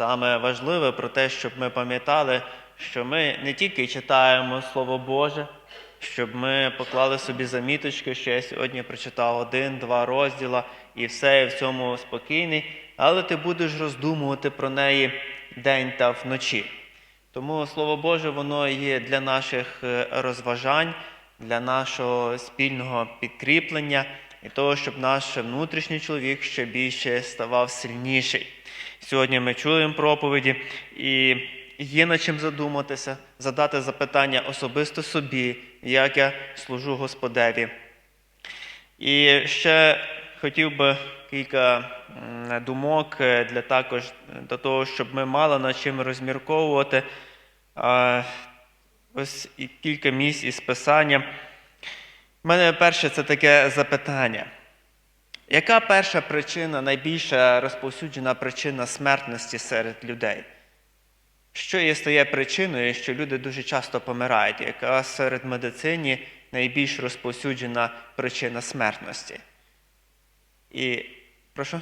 саме важливе про те, щоб ми пам'ятали, що ми не тільки читаємо Слово Боже, щоб ми поклали собі заміточки, що я сьогодні прочитав один-два розділа і все, я в цьому спокійний, але ти будеш роздумувати про неї день та вночі. Тому Слово Боже, воно є для наших е, розважань, для нашого спільного підкріплення і того, щоб наш внутрішній чоловік ще більше ставав сильніший. Сьогодні ми чуємо проповіді і є над чим задуматися, задати запитання особисто собі, як я служу Господеві. І ще хотів би кілька думок е, для також до того, щоб ми мали над чим розмірковувати. Ось кілька місць із писання. У мене перше це таке запитання. Яка перша причина, найбільша розповсюджена причина смертності серед людей? Що є стає причиною, що люди дуже часто помирають? Яка серед медицині найбільш розповсюджена причина смертності? І прошу?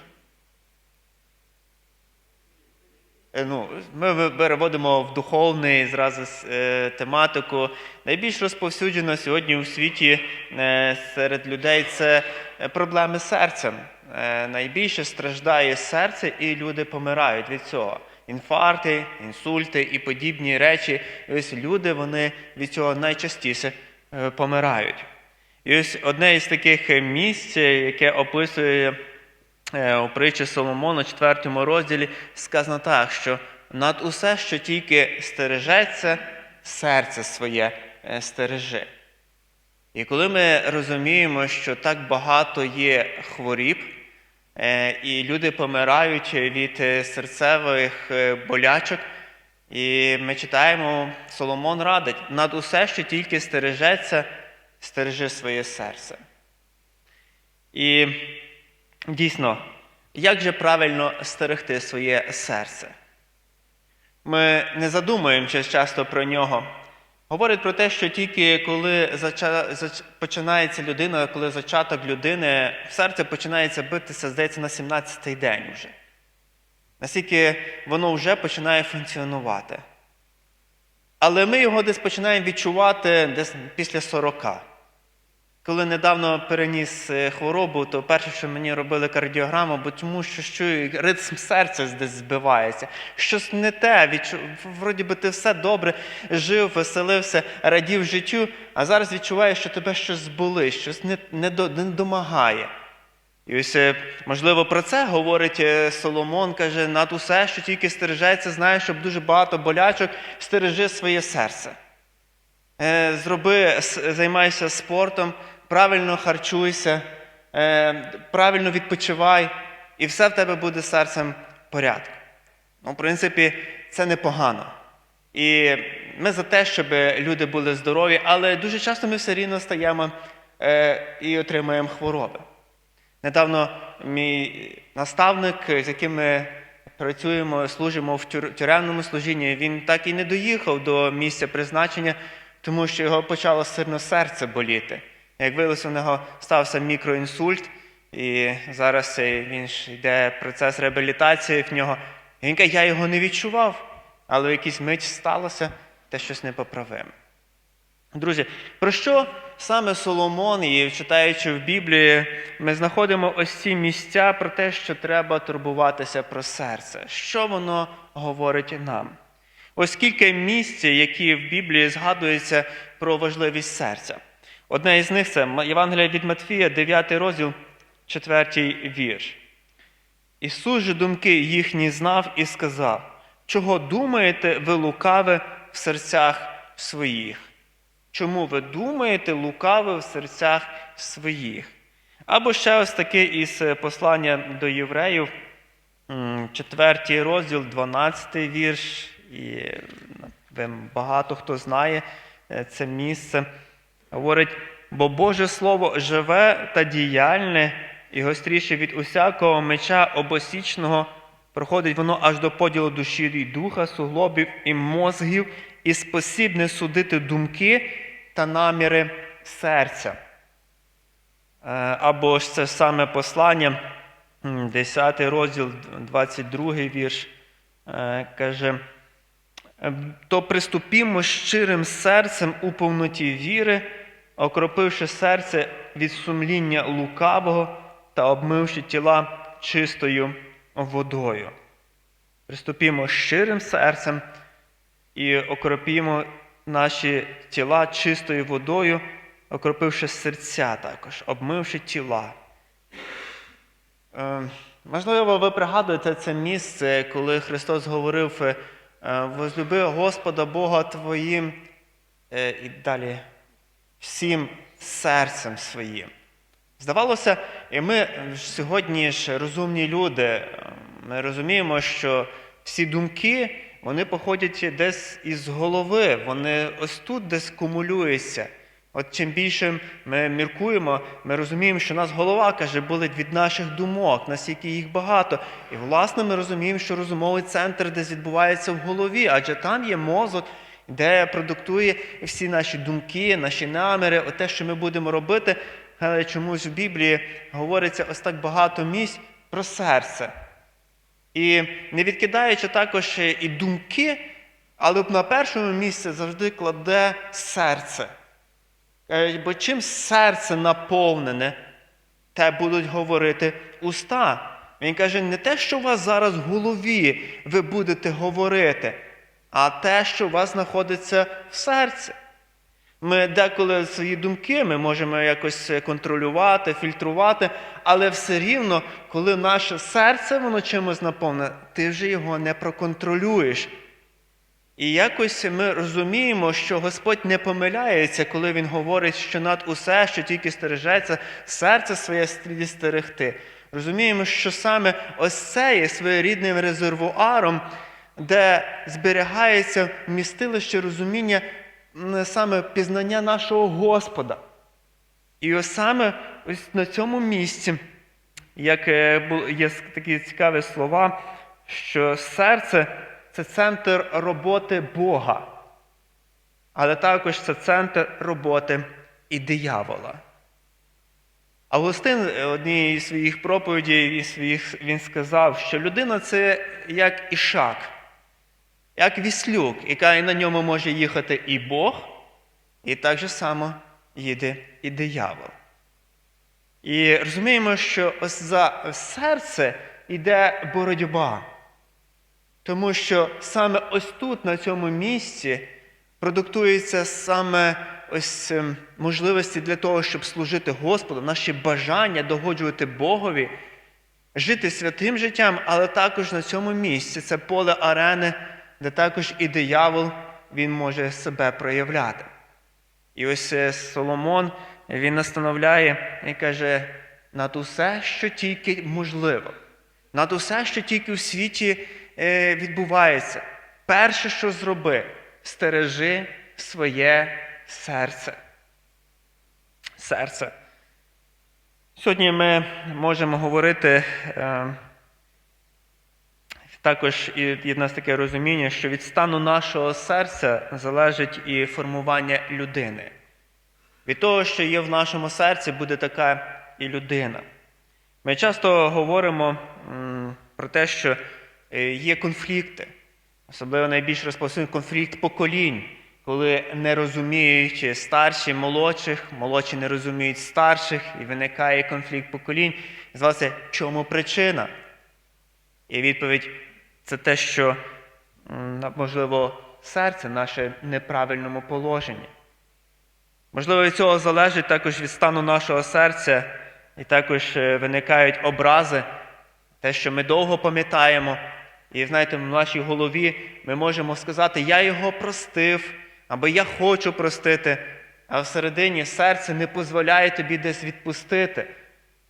Е, Ну, ми переводимо в духовний зразу е, тематику. Найбільш розповсюджено сьогодні у світі е, серед людей це проблеми з серцем. Е, найбільше страждає серце, і люди помирають від цього. Інфаркти, інсульти і подібні речі. І ось люди вони від цього найчастіше е, помирають. І ось одне із таких місць, яке описує е, у притчі Соломона, 4 розділі, сказано так, що над усе, що тільки стережеться, серце своє стережи. І коли ми розуміємо, що так багато є хворіб, е, і люди помирають від серцевих е, болячок, і ми читаємо, Соломон радить, над усе, що тільки стережеться, стережи своє серце. І дійсно, як же правильно стерегти своє серце? Ми не задумуємося часто про нього. Говорить про те, що тільки коли зача... зач- починається людина, коли зачаток людини, серце починається битися, здається, на 17-й день вже. Наскільки воно вже починає функціонувати. Але ми його десь починаємо відчувати десь після 40. Коли недавно переніс е, хворобу, то перше, що мені робили кардіограму, бо тому що чую, ритм серця десь збивається. Щось не те, відчу... вроді би ти все добре жив, веселився, радів життю, а зараз відчуваєш, що тебе щось зболить, щось не, не, не домагає. І ось, е, можливо, про це говорить е, Соломон, каже, над усе, що тільки стережеться, знаєш, щоб дуже багато болячок, стережи своє серце. Зроби, займайся спортом, правильно харчуйся, е, правильно відпочивай, і все в тебе буде серцем в порядку. Ну, в принципі, це непогано. І ми за те, щоб люди були здорові, але дуже часто ми все рівно стаємо е, і отримуємо хвороби. Недавно мій наставник, з яким ми працюємо, служимо в тюр- тюремному служінні, він так і не доїхав до місця призначення, тому що його почало сильно серце боліти. Як виявилося, у нього стався мікроінсульт, і зараз він йде процес реабілітації в нього. І він каже, я його не відчував, але в якийсь мить сталося те щось непоправиме. Друзі, про що саме Соломон, і читаючи в Біблії, ми знаходимо ось ці місця про те, що треба турбуватися про серце. Що воно говорить нам? Ось кілька місць, які в Біблії згадуються про важливість серця. Одне із них це Євангелія від Матфія, 9 розділ, 4 вірш. Ісус же думки їхні знав і сказав, чого думаєте ви лукаве в серцях своїх? Чому ви думаєте лукаве в серцях своїх? Або ще ось таке із е, послання до євреїв, м, 4 розділ, 12 вірш, і багато хто знає е, це місце. Говорить, бо Боже Слово живе та діяльне і гостріше від усякого меча обосічного, проходить воно аж до поділу душі і духа, суглобів і мозгів, і спосібне судити думки та наміри серця. Е, Або ж це саме послання, 10 розділ, 22 вірш. Е, Каже, «Е, то приступімо щирим серцем у повноті віри, окропивши серце від сумління лукавого та обмивши тіла чистою водою. Приступімо щирим серцем і окропімо наші тіла чистою водою, окропивши серця також, обмивши тіла. Е, Можливо, ви пригадуєте це місце, коли Христос говорив: е, возлюби Господа Бога твоїм е, і далі всім серцем своїм. Здавалося, і ми сьогодні ж розумні люди. е, Ми розуміємо, що всі думки вони походять десь із голови, вони ось тут десь кумулюються. От чим більше ми міркуємо, ми розуміємо, що нас голова каже, болить від наших думок, наскільки їх багато. І власне ми розуміємо, що розумовий центр десь відбувається в голові, адже там є мозок, де продуктує всі наші думки, наші наміри, те, що ми будемо робити. Але чомусь в Біблії говориться ось так багато місць про серце. І не відкидаючи також і думки, але на першому місці завжди кладе серце. Е, Бо чим серце наповнене, те будуть говорити уста. Він каже, не те, що у вас зараз в голові ви будете говорити, а те, що у вас знаходиться в серці. Ми деколи свої думки ми можемо якось контролювати, фільтрувати, але все рівно, коли наше серце воно чимось наповнене, ти вже його не проконтролюєш. І якось ми розуміємо, що Господь не помиляється, коли Він говорить, що над усе, що тільки стережеться, серце своє слід стерегти. Розуміємо, що саме ось це є своєрідним резервуаром, де зберігається вмістилище розуміння саме пізнання нашого Господа. І ось саме ось на цьому місці, як е, є такі цікаві слова, що серце це центр роботи Бога, але також це центр роботи і диявола. Августин е, одній із своїх проповідей він сказав, що людина це як ішак, як віслюк, яка на ньому може їхати і Бог, і так же само їде і диявол. І розуміємо, що ось за серце йде боротьба. Тому що саме ось тут, на цьому місці, продуктуються саме ось ем, можливості для того, щоб служити Господу, наші бажання догоджувати Богові, жити святим життям, але також на цьому місці це поле арени, де також і диявол він може себе проявляти. І ось е, Соломон він настановляє і каже: над усе, що тільки можливо, над усе, що тільки в світі відбувається. Перше, що зроби, стережи своє серце. Серце. Сьогодні ми можемо говорити е, також є в нас таке розуміння, що від стану нашого серця залежить і формування людини. Від того, що є в нашому серці, буде така і людина. Ми часто говоримо про те, що е, є конфлікти, особливо найбільш розповсюджений конфлікт поколінь, коли не розуміють старші молодших, молодші не розуміють старших, і виникає конфлікт поколінь. І звалося, чому причина? І відповідь це те, що, можливо, серце наше в неправильному положенні. Можливо, від цього залежить також від стану нашого серця, і також е, виникають образи, те, що ми довго пам'ятаємо. І знаєте, в нашій голові ми можемо сказати, я його простив, або я хочу простити, а всередині серце не дозволяє тобі десь відпустити.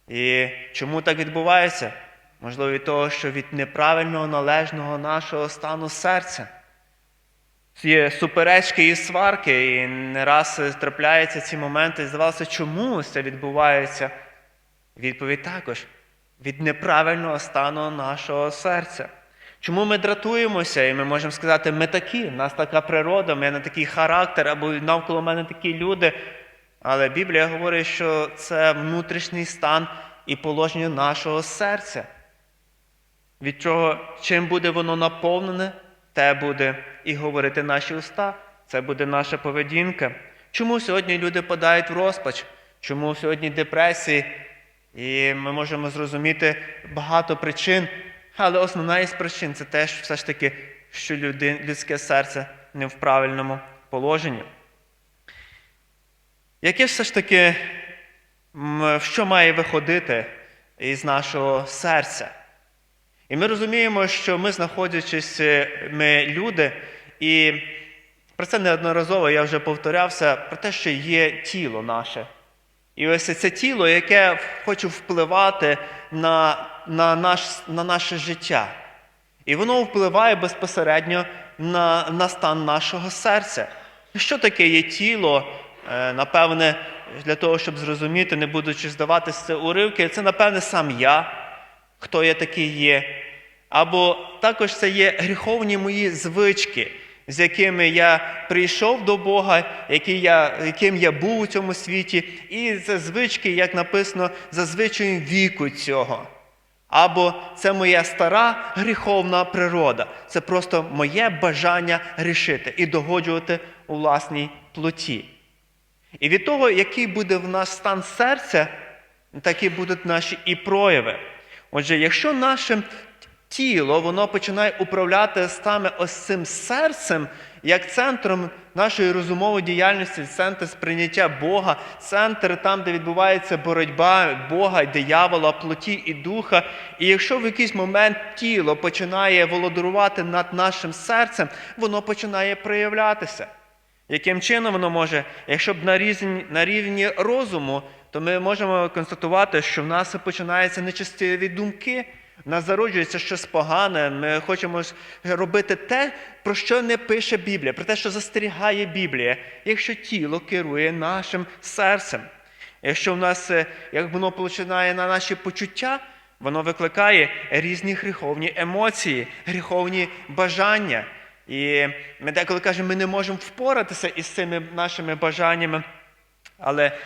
І чому так відбувається? Можливо, від того, що від неправильного належного нашого стану серця. Є суперечки і сварки, і не раз трапляються ці моменти, і здавалося, чому це відбувається? Відповідь також від неправильного стану нашого серця. Чому ми дратуємося, і ми можемо сказати, ми такі, в нас така природа, в мене такий характер, або навколо мене такі люди. Але Біблія говорить, що це внутрішній стан і положення нашого серця. Від чого, чим буде воно наповнене, те буде і говорити наші уста, це буде наша поведінка. Чому сьогодні люди подають в розпач? Чому сьогодні депресії? І ми можемо зрозуміти багато причин, але основна із причин це теж все ж таки, що людське серце не в правильному положенні. Яке все ж таки, що має виходити із нашого серця? І ми розуміємо, що ми, знаходячись, е, ми люди, і про це неодноразово я вже повторявся, про те, що є тіло наше. І ось це тіло, яке хоче впливати на, на, наш, на наше життя. І воно впливає безпосередньо на, на стан нашого серця. Що таке є тіло? Е, Напевне, для того, щоб зрозуміти, не будучи здаватися це уривки, це, напевне, сам я, хто я такий є. Або також це є гріховні мої звички, з якими я прийшов до Бога, які я, яким я був у цьому світі, і це звички, як написано, за звичаєм віку цього. Або це моя стара гріховна природа. Це просто моє бажання грішити і догоджувати у власній плоті. І від того, який буде в нас стан серця, такі будуть наші і прояви. Отже, якщо наше тіло воно починає управляти саме ось цим серцем, як центром нашої розумової діяльності, центр сприйняття Бога, центр там, де відбувається боротьба Бога, диявола, плоті і духа. І якщо в якийсь момент тіло починає володарувати над нашим серцем, воно починає проявлятися. Яким чином воно може? Якщо б на рівні, на рівні розуму, то ми можемо констатувати, що в нас починаються нечистиві думки, нас зароджується щось погане. Ми хочемо робити те, про що не пише Біблія, про те, що застерігає Біблія, якщо тіло керує нашим серцем. Якщо в нас, е, як воно починає на наші почуття, воно викликає різні гріховні емоції, гріховні бажання. І ми деколи кажемо, ми не можемо впоратися із цими нашими бажаннями. Але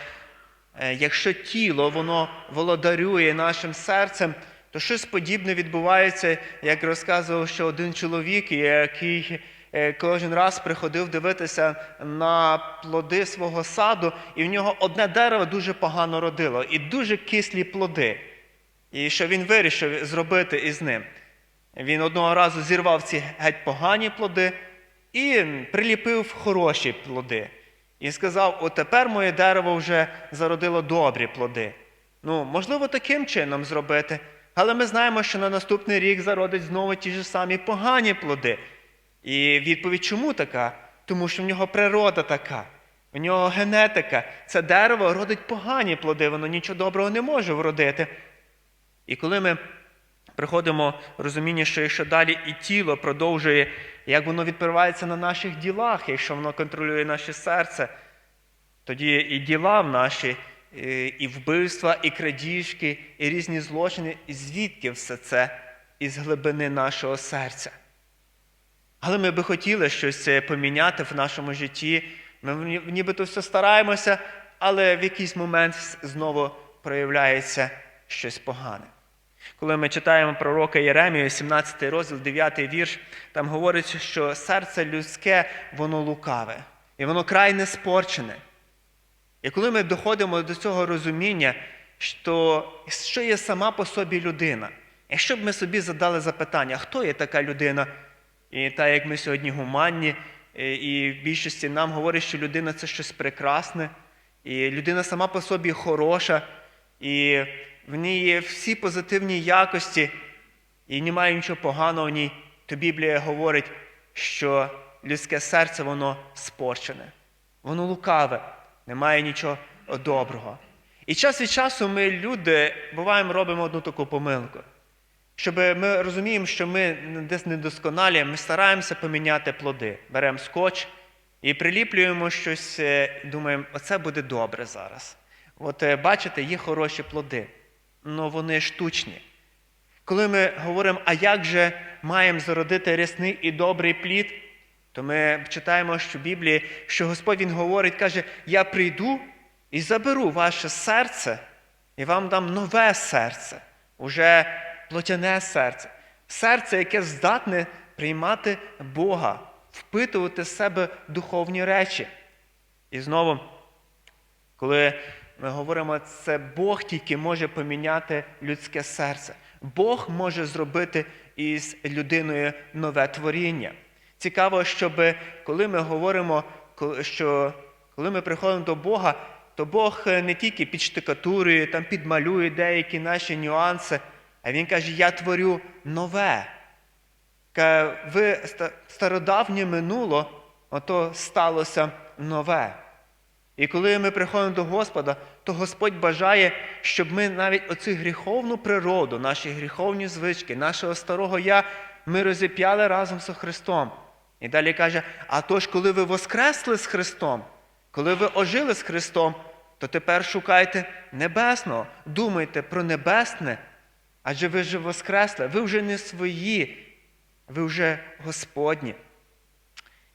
е, якщо тіло воно володарює нашим серцем, то щось подібне відбувається, як розказував ще один чоловік, який е, кожен раз приходив дивитися на плоди свого саду, і в нього одне дерево дуже погано родило, і дуже кислі плоди. І що він вирішив зробити із ним? Він одного разу зірвав ці геть погані плоди і приліпив хороші плоди. І сказав: от тепер моє дерево вже зародило добрі плоди. Ну, можливо, таким чином зробити. Але ми знаємо, що на наступний рік зародить знову ті ж самі погані плоди. І відповідь чому така? Тому що в нього природа така, в нього генетика. Це дерево родить погані плоди, воно нічого доброго не може вродити. І коли ми приходимо розуміння, що якщо далі і тіло продовжує, як воно відбувається на наших ділах, якщо воно контролює наше серце, тоді і діла в наші, і- і вбивства, і крадіжки, і різні злочини, і звідки все це із глибини нашого серця. Але ми би хотіли щось е, поміняти в нашому житті. Ми нібито все стараємося, але в якийсь момент знову проявляється щось погане. Коли ми читаємо пророка Єремію, 17 розділ, 9 вірш, там говориться, що серце людське, воно лукаве, і воно край не спорчене. І коли ми доходимо до цього розуміння, що, що є сама по собі людина, якщо б ми собі задали запитання, хто є така людина, і так як ми сьогодні гуманні, і- і в більшості нам говорять, що людина це щось прекрасне, і людина сама по собі хороша, і в ній є всі позитивні якості, і немає нічого поганого в ній, то Біблія говорить, що людське серце воно спорчене, воно лукаве, немає нічого доброго. І час від часу ми, люди, буваємо, робимо одну таку помилку. Щоб ми розуміємо, що ми десь недосконалі, ми стараємося поміняти плоди. Беремо скотч і приліплюємо щось, е, думаємо, оце буде добре зараз. От е, бачите, є хороші плоди, але вони штучні. Коли ми говоримо, а як же маємо зародити рясний і добрий плід, то ми читаємо, що в Біблії, що Господь Він говорить, каже, я прийду і заберу ваше серце, і вам дам нове серце, уже плотяне серце. серце, яке здатне приймати Бога, впитувати в себе духовні речі. І знову, коли ми говоримо, це Бог тільки може поміняти людське серце. Бог може зробити із людиною нове творіння. Цікаво, щоб коли ми говоримо, що коли ми приходимо до Бога, то Бог е, не тільки підштикатурує, там підмалює деякі наші нюанси, а Він каже: Я творю нове. Ви стародавнє минуло, ото сталося нове. І коли ми приходимо до Господа, то Господь бажає, щоб ми навіть оцю гріховну природу, наші гріховні звички, нашого старого я, ми розіп'яли разом з Христом. І далі каже: а тож, коли ви воскресли з Христом, коли ви ожили з Христом, то тепер шукайте небесного, думайте про небесне, адже ви вже воскресли, ви вже не свої, ви вже Господні.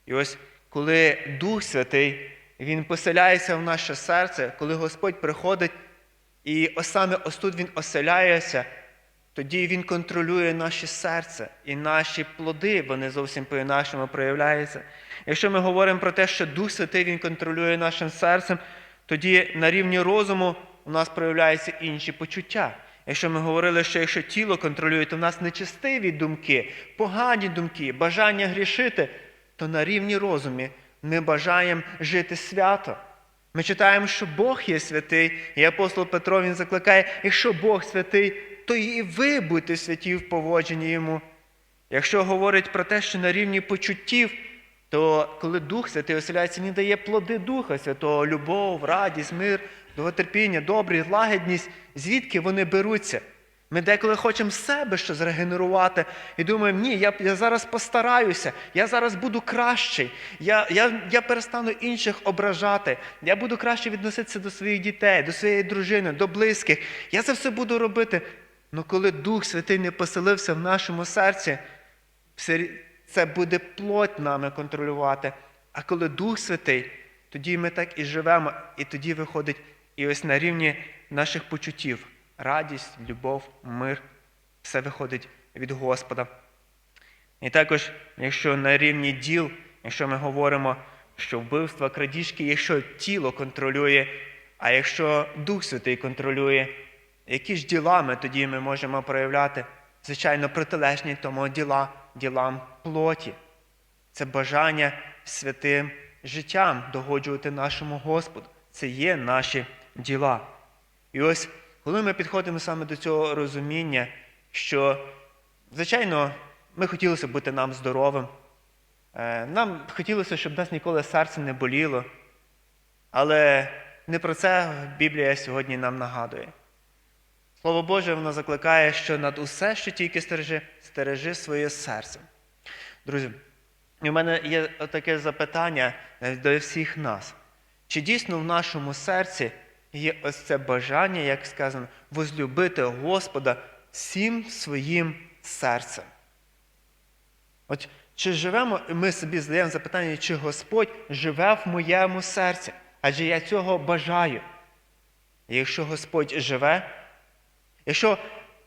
І ось коли Дух Святий, Він поселяється в наше серце, коли Господь приходить, і саме ось тут Він оселяється, тоді Він контролює наше серце і наші плоди, вони зовсім по-інакшому проявляються. Якщо ми говоримо про те, що Дух Святий Він контролює нашим серцем, тоді на рівні розуму у нас проявляються інші почуття. Якщо ми говорили, що якщо тіло контролює, то в нас нечестиві думки, погані думки, бажання грішити, то на рівні розумі ми бажаємо жити свято. Ми читаємо, що Бог є святий, і апостол Петро він закликає, якщо Бог святий, то і ви будьте святі в поводженні йому. Якщо говорить про те, що на рівні почуттів, то коли Дух Святий оселяється, він дає плоди Духа Святого, любов, радість, мир, довготерпіння, добрість, лагідність, звідки вони беруться. Ми деколи хочемо себе щось регенерувати і думаємо, ні, я, я зараз постараюся, я зараз буду кращий, я, я, я перестану інших ображати, я буду краще відноситися до своїх дітей, до своєї дружини, до близьких. Я це все буду робити. Але коли Дух Святий не поселився в нашому серці, це буде плоть нами контролювати. А коли Дух Святий, тоді ми так і живемо, і тоді виходить і ось на рівні наших почуттів радість, любов, мир, все виходить від Господа. І також, якщо на рівні діл, якщо ми говоримо, що вбивства, крадіжки, якщо тіло контролює, а якщо Дух Святий контролює, які ж діла ми тоді ми можемо проявляти? Звичайно, протилежні тому діла, ділам плоті. Це бажання святим життям догоджувати нашому Господу. Це є наші діла. І ось, коли ми підходимо саме до цього розуміння, що, звичайно, ми хотілося бути нам здоровим, е, нам хотілося, щоб нас ніколи серце не боліло. Але не про це Біблія сьогодні нам нагадує. Слово Боже, воно закликає, що над усе, що тільки стережи, стережи своє серце. Друзі, у мене є таке запитання е, до всіх нас. Чи дійсно в нашому серці є ось це бажання, як сказано, возлюбити Господа всім своїм серцем? От чи живемо, ми собі задаємо запитання, чи Господь живе в моєму серці? Адже я цього бажаю. І якщо Господь живе, якщо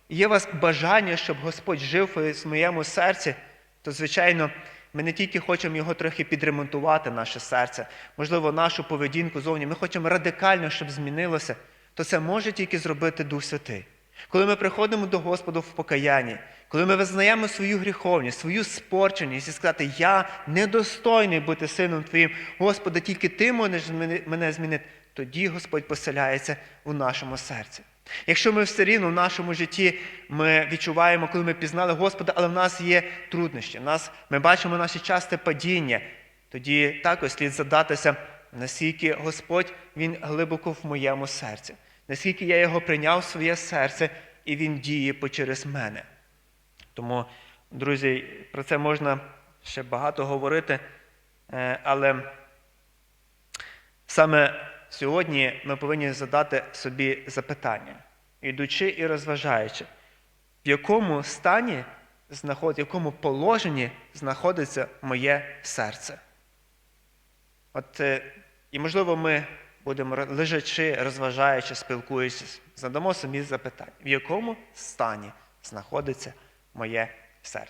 є у вас бажання, щоб Господь жив в моєму серці, то, звичайно, ми не тільки хочемо його трохи підремонтувати, наше серце, можливо, нашу поведінку зовні. Ми хочемо радикально, щоб змінилося, то це може тільки зробити Дух Святий. Коли ми приходимо до Господа в покаянні, коли ми визнаємо свою гріховність, свою спорченість і сказати, я недостойний бути сином Твоїм, Господи, тільки Ти можеш мене змінити, тоді Господь поселяється у нашому серці. Якщо ми все рівно в нашому житті ми відчуваємо, коли ми пізнали Господа, але в нас є труднощі, нас, ми бачимо наші часте падіння, тоді також слід задатися, наскільки Господь Він глибоко в моєму серці, наскільки я його прийняв в своє серце, і Він діє почерез мене. Тому, друзі, про це можна ще багато говорити, е, але саме сьогодні ми повинні задати собі запитання, ідучи і розважаючи, в якому стані в якому положенні знаходиться моє серце. От, е, і, можливо, ми будемо лежачи, розважаючи, спілкуючись, задамо собі запитання, в якому стані знаходиться моє серця.